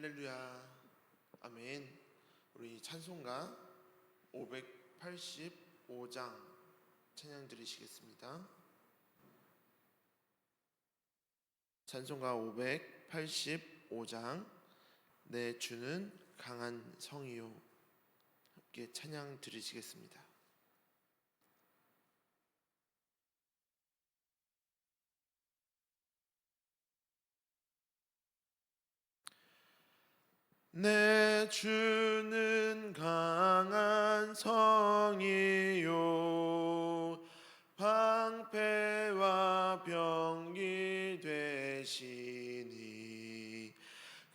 할렐루야. 아멘. 우리 찬송가 585장 찬양 드리시겠습니다. 찬송가 585장 내 주는 강한 성이요 함께 찬양 드리시겠습니다. 내 주는 강한 성이요. 방패와 병기 되시니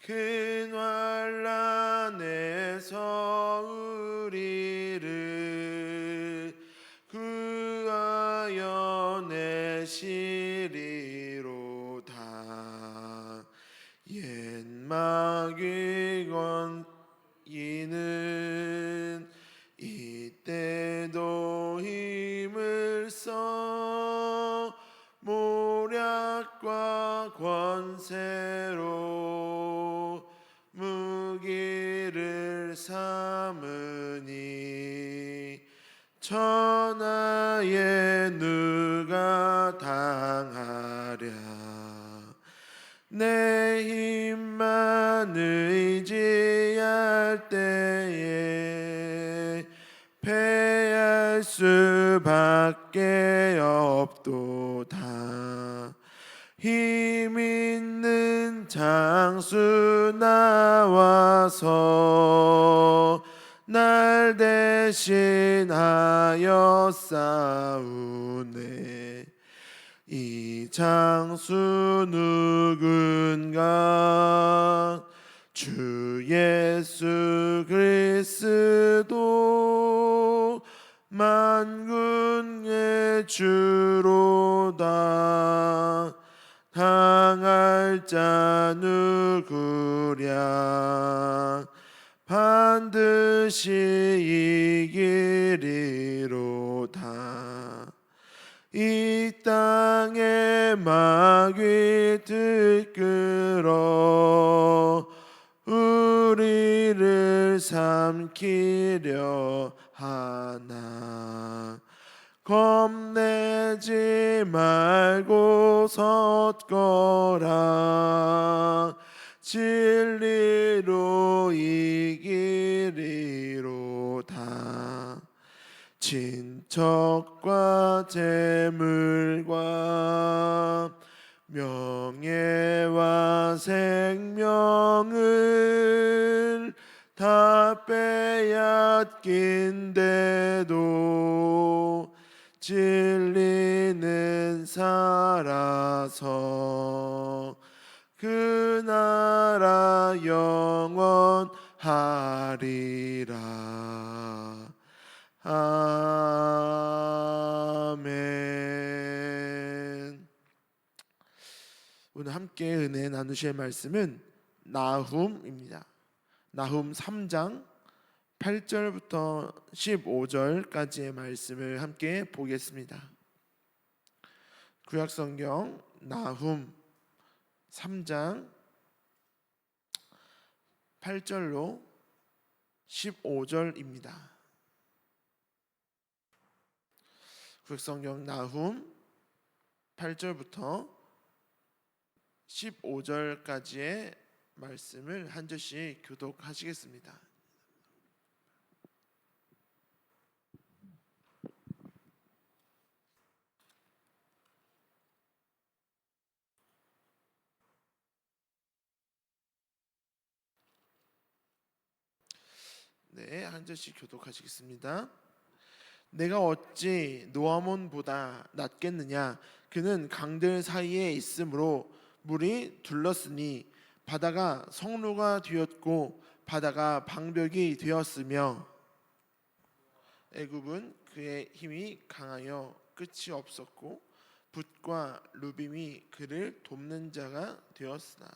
큰 환란에서 우리를 구하여 내시리로다. 옛 마귀 삼으니 천하에 누가 당하랴? 내 힘만 의지할 때에 패할 수밖에 없도다. 힘 있는 장수 나와서 날 대신하여 싸우네. 이 장수 누군가? 주 예수 그리스도. 만군의 주로다 당할 자 누구랴? 반드시 이기리로다. 이 땅에 마귀 들끓어 우리를 삼키려 하나. 겁내지 말고 섰거라. 진리로 이기리로다. 친척과 재물과 명예와 생명을 다 빼앗긴데도 진리는 살아서 그 나라 영원하리라. 아멘. 오늘 함께 은혜 나누실 말씀은 나훔입니다. 나훔 3장 8절부터 15절까지의 말씀을 함께 보겠습니다. 구약 성경 나훔 3장 8절로 15절입니다. 구약 성경 나훔 8절부터 15절까지의 말씀을 한 절씩 교독하시겠습니다. 네, 한 절씩 교독하시겠습니다. 내가 어찌 노아몬보다 낫겠느냐? 그는 강들 사이에 있으므로 물이 둘렀으니 바다가 성로가 되었고 바다가 방벽이 되었으며 애굽은 그의 힘이 강하여 끝이 없었고 붓과 루빔이 그를 돕는 자가 되었으나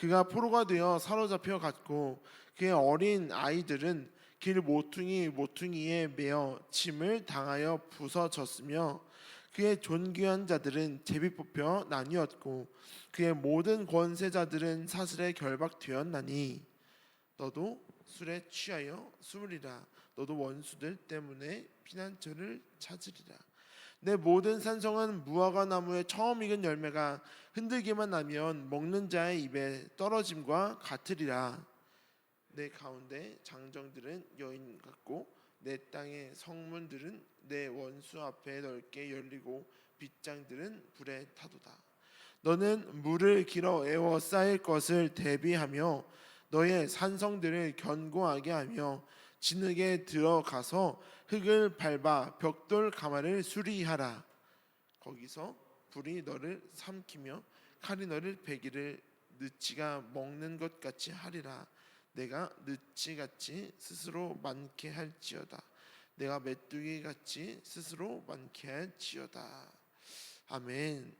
그가 포로가 되어 사로잡혀 갔고 그의 어린 아이들은 길 모퉁이 모퉁이에 매어 침을 당하여 부서졌으며 그의 존귀한 자들은 제비 뽑혀 나뉘었고 그의 모든 권세자들은 사슬에 결박되었나니 너도 술에 취하여 숨으리라. 너도 원수들 때문에 피난처를 찾으리라 내 모든 산성은 무화과 나무의 처음 익은 열매가 흔들기만 하면 먹는 자의 입에 떨어짐과 같으리라 내 가운데 장정들은 여인 같고 내 땅의 성문들은 내 원수 앞에 넓게 열리고 빗장들은 불에 타도다. 너는 물을 길어 애워 쌓일 것을 대비하며 너의 산성들을 견고하게 하며 진흙에 들어가서 흙을 밟아 벽돌 가마를 수리하라. 거기서 불이 너를 삼키며 칼이 너를 베기를 느치가 먹는 것 같이 하리라. 내가 느치 같이 스스로 많게 할지어다. 내가 메뚜기 같이 스스로 많게 할지어다. 아멘.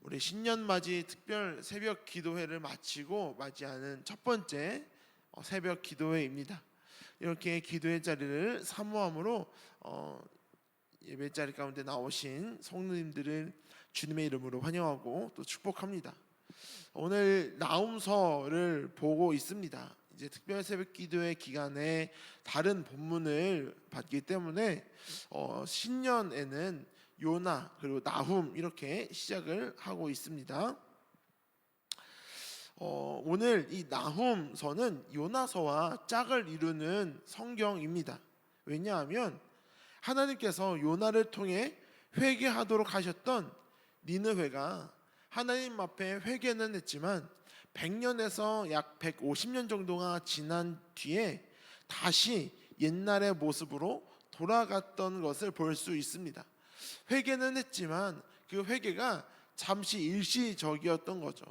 우리 신년 맞이 특별 새벽 기도회를 마치고 맞이하는 첫 번째 어, 새벽 기도회입니다. 이렇게 기도회 자리를 사모함으로 어, 예배 자리 가운데 나오신 성도님들을 주님의 이름으로 환영하고 또 축복합니다. 오늘 나움서를 보고 있습니다. 이제 특별 새벽 기도회 기간에 다른 본문을 받기 때문에 어, 신년에는 요나 그리고 나훔 이렇게 시작을 하고 있습니다. 어, 오늘 이 나훔서는 요나서와 짝을 이루는 성경입니다. 왜냐하면 하나님께서 요나를 통해 회개하도록 하셨던 니느웨가 하나님 앞에 회개는 했지만 100년에서 약 150년 정도가 지난 뒤에 다시 옛날의 모습으로 돌아갔던 것을 볼 수 있습니다. 회개는 했지만 그 회개가 잠시 일시적이었던 거죠.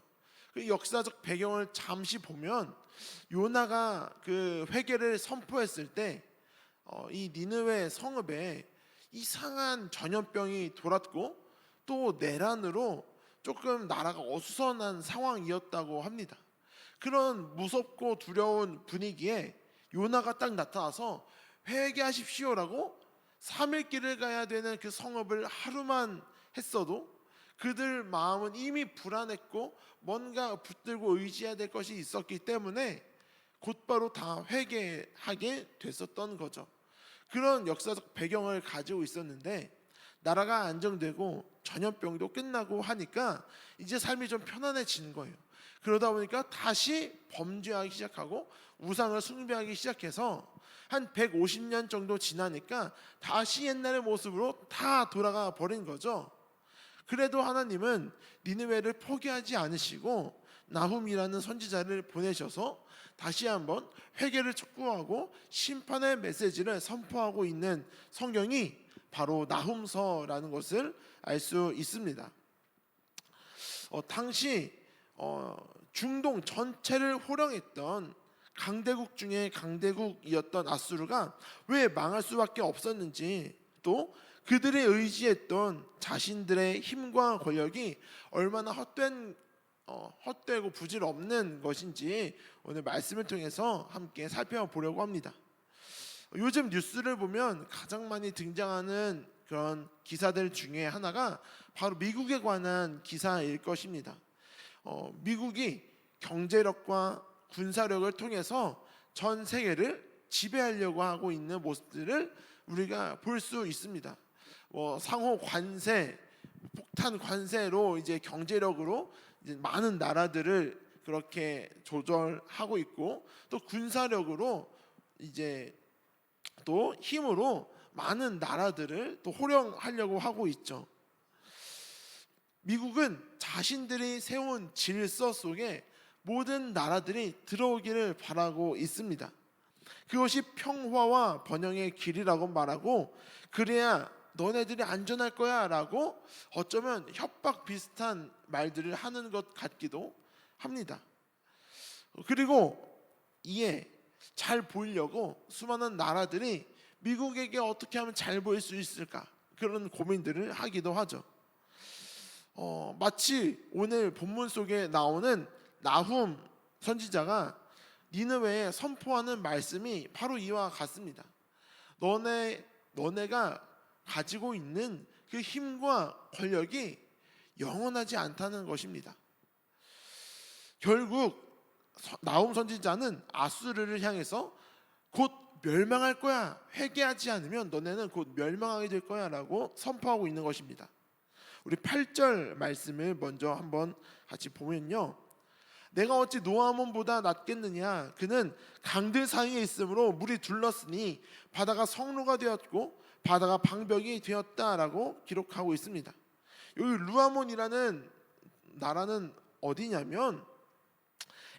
그 역사적 배경을 잠시 보면 요나가 그 회개를 선포했을 때 어, 이 니느웨 성읍에 이상한 전염병이 돌았고 또 내란으로 조금 나라가 어수선한 상황이었다고 합니다. 그런 무섭고 두려운 분위기에 요나가 딱 나타나서 회개하십시오라고 3일 길을 가야 되는 그 성읍을 하루만 했어도 그들 마음은 이미 불안했고 뭔가 붙들고 의지해야 될 것이 있었기 때문에 곧바로 다 회개하게 됐었던 거죠. 그런 역사적 배경을 가지고 있었는데 나라가 안정되고 전염병도 끝나고 하니까 이제 삶이 좀 편안해지는 거예요. 그러다 보니까 다시 범죄하기 시작하고 우상을 숭배하기 시작해서 한 150년 정도 지나니까 다시 옛날의 모습으로 다 돌아가 버린 거죠. 그래도 하나님은 니느웨를 포기하지 않으시고 나훔이라는 선지자를 보내셔서 다시 한번 회개를 촉구하고 심판의 메시지를 선포하고 있는 성경이 바로 나훔서라는 것을 알 수 있습니다. 어, 당시 어, 중동 전체를 호령했던 강대국 중에 강대국이었던 아수르가 왜 망할 수밖에 없었는지 또 그들의 의지했던 자신들의 힘과 권력이 얼마나 헛된 어, 헛되고 부질 없는 것인지 오늘 말씀을 통해서 함께 살펴보려고 합니다. 요즘 뉴스를 보면 가장 많이 등장하는 그런 기사들 중에 하나가 바로 미국에 관한 기사일 것입니다. 어, 미국이 경제력과 군사력을 통해서 전 세계를 지배하려고 하고 있는 모습들을 우리가 볼 수 있습니다. 뭐 상호 관세, 폭탄 관세로 이제 경제력으로 이제 많은 나라들을 그렇게 조절하고 있고 또 군사력으로 이제 또 힘으로 많은 나라들을 또 호령하려고 하고 있죠. 미국은 자신들이 세운 질서 속에 모든 나라들이 들어오기를 바라고 있습니다. 그것이 평화와 번영의 길이라고 말하고 그래야 너네들이 안전할 거야라고 어쩌면 협박 비슷한 말들을 하는 것 같기도 합니다. 그리고 이에 잘 보이려고 수많은 나라들이 미국에게 어떻게 하면 잘 보일 수 있을까 그런 고민들을 하기도 하죠. 어, 마치 오늘 본문 속에 나오는 나훔 선지자가 니느웨에 선포하는 말씀이 바로 이와 같습니다. 너네 너네가 가지고 있는 그 힘과 권력이 영원하지 않다는 것입니다. 결국 서- 나움 선지자는 아수르를 향해서 곧 멸망할 거야. 회개하지 않으면 너네는 곧 멸망하게 될 거야라고 선포하고 있는 것입니다. 우리 8절 말씀을 먼저 한번 같이 보면요. 내가 어찌 노아몬보다 낫겠느냐 그는 강들 사이에 있으므로 물이 둘렀으니 바다가 성로가 되었고 바다가 방벽이 되었다라고 기록하고 있습니다. 여기 루아몬이라는 나라는 어디냐면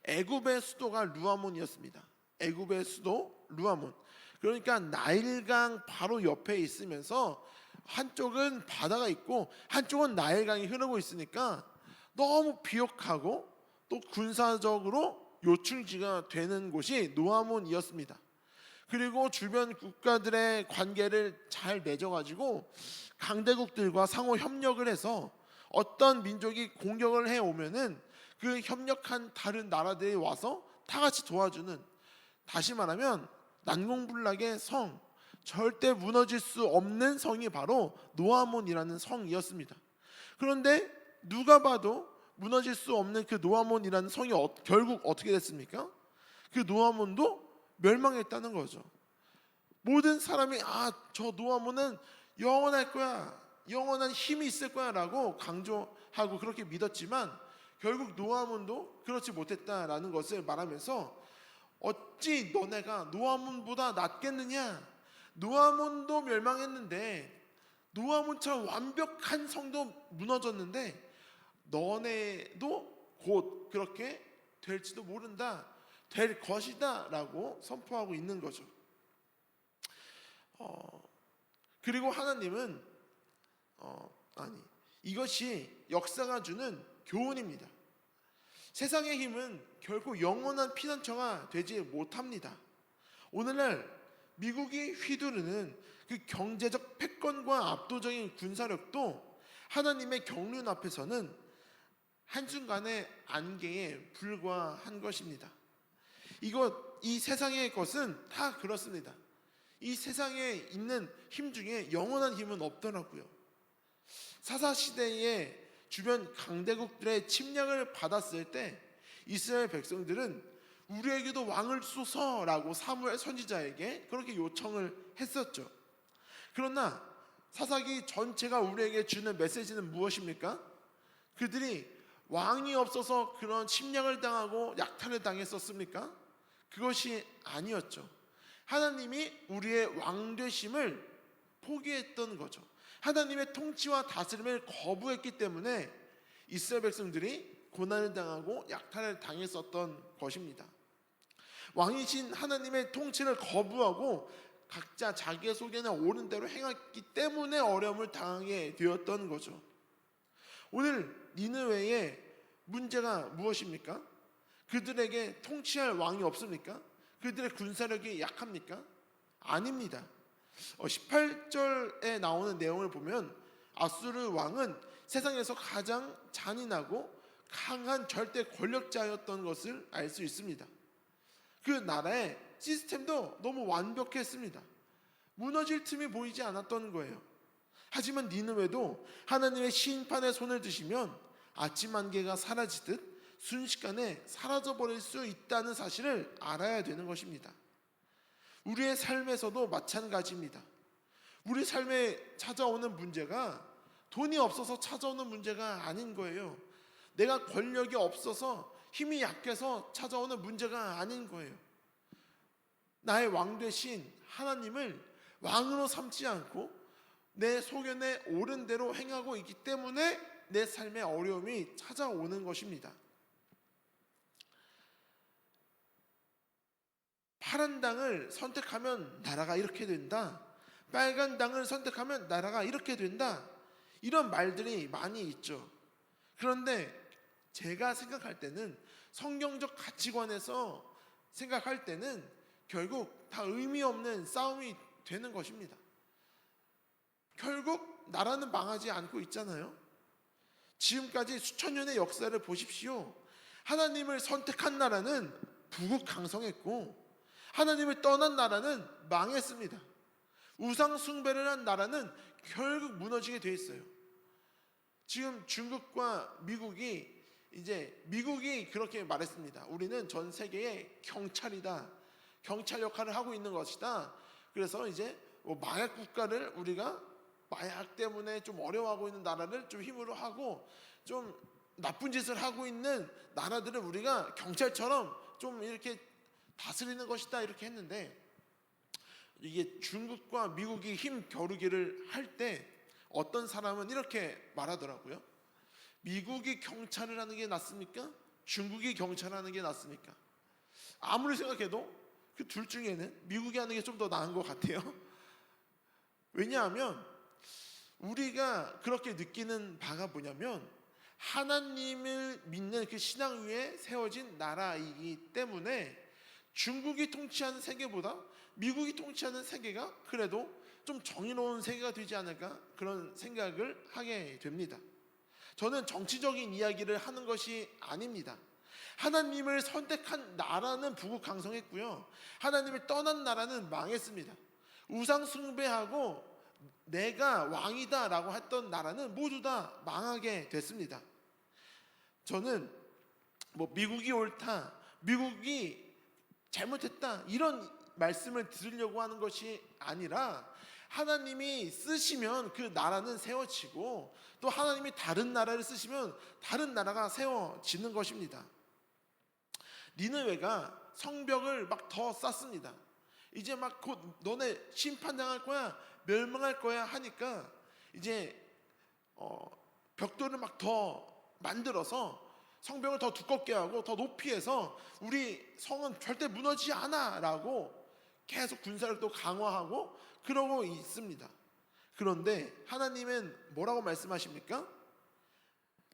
애굽의 수도가 루아몬이었습니다. 애굽의 수도 루아몬. 그러니까 나일강 바로 옆에 있으면서 한쪽은 바다가 있고 한쪽은 나일강이 흐르고 있으니까 너무 비옥하고 또 군사적으로 요충지가 되는 곳이 노아몬이었습니다. 그리고 주변 국가들의 관계를 잘 맺어가지고 강대국들과 상호 협력을 해서 어떤 민족이 공격을 해 오면은 그 협력한 다른 나라들이 와서 다 같이 도와주는 다시 말하면 난공불락의 성 절대 무너질 수 없는 성이 바로 노아몬이라는 성이었습니다. 그런데 누가 봐도 무너질 수 없는 그 노아몬이라는 성이 어- 결국 어떻게 됐습니까? 그 노아몬도 멸망했다는 거죠. 모든 사람이 아 저 노아몬은 영원할 거야, 영원한 힘이 있을 거야라고 강조하고 그렇게 믿었지만 결국 노아몬도 그렇지 못했다라는 것을 말하면서 어찌 너네가 노아몬보다 낫겠느냐? 노아몬도 멸망했는데 노아몬처럼 완벽한 성도 무너졌는데 너네도 곧 그렇게 될지도 모른다. 될 것이다라고 선포하고 있는 거죠. 어, 그리고 하나님은 어, 아니 이것이 역사가 주는 교훈입니다. 세상의 힘은 결코 영원한 피난처가 되지 못합니다. 오늘날 미국이 휘두르는 그 경제적 패권과 압도적인 군사력도 하나님의 경륜 앞에서는 한순간의 안개에 불과한 것입니다. 이것 이 세상의 것은 다 그렇습니다. 이 세상에 있는 힘 중에 영원한 힘은 없더라고요. 사사 시대에 주변 강대국들의 침략을 받았을 때 이스라엘 백성들은 우리에게도 왕을 쏘서라고 사무엘 선지자에게 그렇게 요청을 했었죠. 그러나 사사기 전체가 우리에게 주는 메시지는 무엇입니까? 그들이 왕이 없어서 그런 침략을 당하고 약탈을 당했었습니까? 그것이 아니었죠. 하나님이 우리의 왕 되심을 포기했던 거죠. 하나님의 통치와 다스림을 거부했기 때문에 이스라엘 백성들이 고난을 당하고 약탈을 당했었던 것입니다. 왕이신 하나님의 통치를 거부하고 각자 자기의 속에는 옳은 대로 행했기 때문에 어려움을 당하게 되었던 거죠. 오늘 니느웨의 문제가 무엇입니까? 그들에게 통치할 왕이 없습니까? 그들의 군사력이 약합니까? 아닙니다. 18절에 나오는 내용을 보면 아수르 왕은 세상에서 가장 잔인하고 강한 절대 권력자였던 것을 알 수 있습니다. 그 나라의 시스템도 너무 완벽했습니다. 무너질 틈이 보이지 않았던 거예요. 하지만 니느웨도 하나님의 심판의 손을 드시면 아침 안개가 사라지듯 순식간에 사라져 버릴 수 있다는 사실을 알아야 되는 것입니다. 우리의 삶에서도 마찬가지입니다. 우리 삶에 찾아오는 문제가 돈이 없어서 찾아오는 문제가 아닌 거예요. 내가 권력이 없어서 힘이 약해서 찾아오는 문제가 아닌 거예요. 나의 왕 되신 하나님을 왕으로 삼지 않고 내 소견에 옳은 대로 행하고 있기 때문에 내 삶에 어려움이 찾아오는 것입니다. 파란 당을 선택하면 나라가 이렇게 된다. 빨간 당을 선택하면 나라가 이렇게 된다. 이런 말들이 많이 있죠. 그런데 제가 생각할 때는 성경적 가치관에서 생각할 때는 결국 다 의미 없는 싸움이 되는 것입니다. 결국 나라는 망하지 않고 있잖아요. 지금까지 수천 년의 역사를 보십시오. 하나님을 선택한 나라는 부국 강성했고 하나님을 떠난 나라는 망했습니다. 우상 숭배를 한 나라는 결국 무너지게 돼 있어요. 지금 중국과 미국이 이제 미국이 그렇게 말했습니다. 우리는 전 세계의 경찰이다. 경찰 역할을 하고 있는 것이다. 그래서 이제 뭐 마약 국가를 우리가 마약 때문에 좀 어려워하고 있는 나라를 좀 힘으로 하고 좀 나쁜 짓을 하고 있는 나라들을 우리가 경찰처럼 좀 이렇게 다스리는 것이다 이렇게 했는데 이게 중국과 미국이 힘 겨루기를 할 때 어떤 사람은 이렇게 말하더라고요. 미국이 경찰을 하는 게 낫습니까? 중국이 경찰을 하는 게 낫습니까? 아무리 생각해도 그 둘 중에는 미국이 하는 게 좀 더 나은 것 같아요. 왜냐하면 우리가 그렇게 느끼는 바가 뭐냐면 하나님을 믿는 그 신앙 위에 세워진 나라이기 때문에 중국이 통치하는 세계보다 미국이 통치하는 세계가 그래도 좀 정의로운 세계가 되지 않을까 그런 생각을 하게 됩니다. 저는 정치적인 이야기를 하는 것이 아닙니다. 하나님을 선택한 나라는 부국강성했고요. 하나님을 떠난 나라는 망했습니다. 우상 숭배하고 내가 왕이다라고 했던 나라는 모두 다 망하게 됐습니다. 저는 뭐 미국이 옳다, 미국이 잘못했다 이런 말씀을 드리려고 하는 것이 아니라 하나님이 쓰시면 그 나라는 세워지고 또 하나님이 다른 나라를 쓰시면 다른 나라가 세워지는 것입니다. 니느웨가 성벽을 막 더 쌓습니다. 이제 막 곧 너네 심판당할 거야, 멸망할 거야 하니까 이제 어, 벽돌을 막 더 만들어서 성벽을 더 두껍게 하고 더 높이 해서 우리 성은 절대 무너지지 않아라고 계속 군사를 또 강화하고 그러고 있습니다. 그런데 하나님은 뭐라고 말씀하십니까?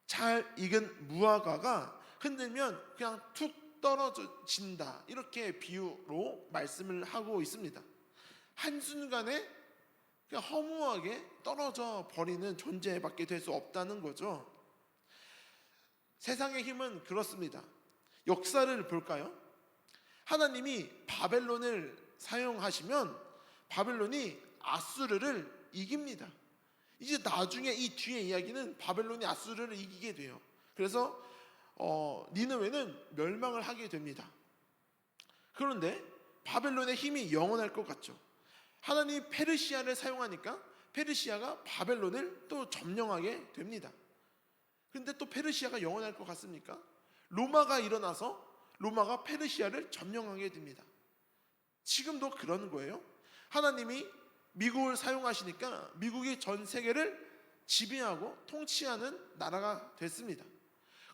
잘 익은 무화과가 흔들면 그냥 툭 떨어진다. 이렇게 비유로 말씀을 하고 있습니다. 한순간에 그냥 허무하게 떨어져 버리는 존재밖에 될 수 없다는 거죠. 세상의 힘은 그렇습니다. 역사를 볼까요? 하나님이 바벨론을 사용하시면 바벨론이 아수르를 이깁니다. 이제 나중에 이 뒤에 이야기는 바벨론이 아수르를 이기게 돼요. 그래서 어, 니느웨는 멸망을 하게 됩니다. 그런데 바벨론의 힘이 영원할 것 같죠. 하나님 페르시아를 사용하니까 페르시아가 바벨론을 또 점령하게 됩니다. 근데 또 페르시아가 영원할 것 같습니까? 로마가 일어나서 로마가 페르시아를 점령하게 됩니다. 지금도 그러는 거예요. 하나님이 미국을 사용하시니까 미국이 전 세계를 지배하고 통치하는 나라가 됐습니다.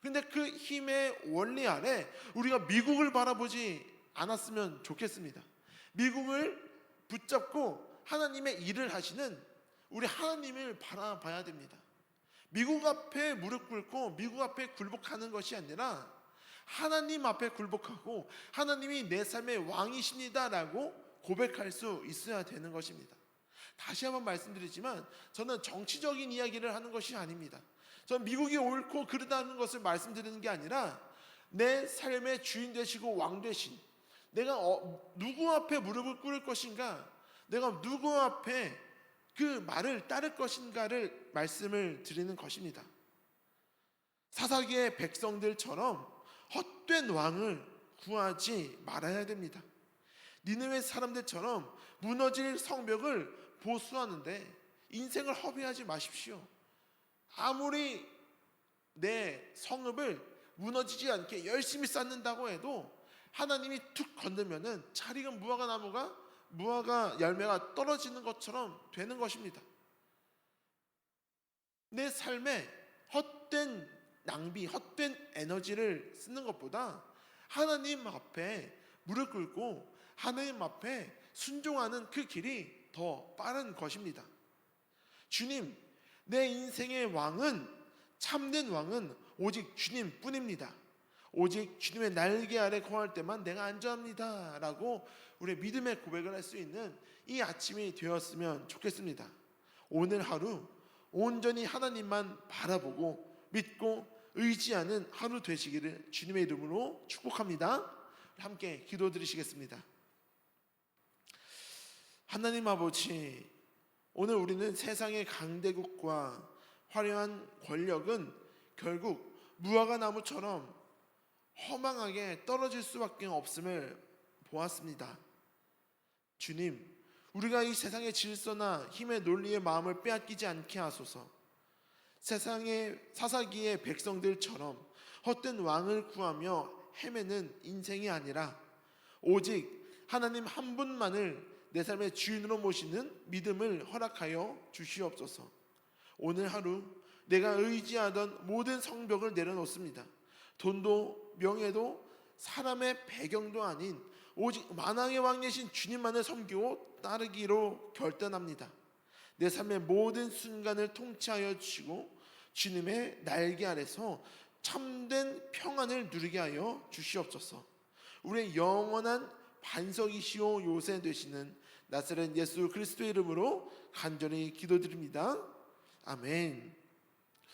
근데 그 힘의 원리 아래 우리가 미국을 바라보지 않았으면 좋겠습니다. 미국을 붙잡고 하나님의 일을 하시는 우리 하나님을 바라봐야 됩니다. 미국 앞에 무릎 꿇고 미국 앞에 굴복하는 것이 아니라 하나님 앞에 굴복하고 하나님이 내 삶의 왕이십니다라고 고백할 수 있어야 되는 것입니다. 다시 한번 말씀드리지만 저는 정치적인 이야기를 하는 것이 아닙니다. 저는 미국이 옳고 그르다는 것을 말씀드리는 게 아니라 내 삶의 주인 되시고 왕 되신 내가 어, 누구 앞에 무릎을 꿇을 것인가 내가 누구 앞에 그 말을 따를 것인가를 말씀을 드리는 것입니다. 사사기의 백성들처럼 헛된 왕을 구하지 말아야 됩니다. 니느웨 사람들처럼 무너질 성벽을 보수하는데 인생을 허비하지 마십시오. 아무리 내 성읍을 무너지지 않게 열심히 쌓는다고 해도 하나님이 툭 건들면은 잘 익은 무화과 나무가 무화과 열매가 떨어지는 것처럼 되는 것입니다. 내 삶에 헛된 낭비, 헛된 에너지를 쓰는 것보다 하나님 앞에 무릎 꿇고 하나님 앞에 순종하는 그 길이 더 빠른 것입니다. 주님, 내 인생의 왕은 참된 왕은 오직 주님뿐입니다. 오직 주님의 날개 아래 거할 때만 내가 안전합니다라고 우리 믿음의 고백을 할 수 있는 이 아침이 되었으면 좋겠습니다. 오늘 하루 온전히 하나님만 바라보고 믿고 의지하는 하루 되시기를 주님의 이름으로 축복합니다. 함께 기도드리시겠습니다. 하나님 아버지, 오늘 우리는 세상의 강대국과 화려한 권력은 결국 무화과 나무처럼 허망하게 떨어질 수밖에 없음을 보았습니다. 주님, 우리가 이 세상의 질서나 힘의 논리의 마음을 빼앗기지 않게 하소서. 세상의 사사기의 백성들처럼 헛된 왕을 구하며 헤매는 인생이 아니라 오직 하나님 한 분만을 내 삶의 주인으로 모시는 믿음을 허락하여 주시옵소서. 오늘 하루 내가 의지하던 모든 성벽을 내려놓습니다. 돈도 명예도 사람의 배경도 아닌 오직 만왕의 왕이신 주님만을 섬기고 따르기로 결단합니다. 내 삶의 모든 순간을 통치하여 주시고 주님의 날개 아래서 참된 평안을 누리게 하여 주시옵소서. 우리의 영원한 반석이시오 요새 되시는 나사렛 예수 그리스도의 이름으로 간절히 기도드립니다. 아멘.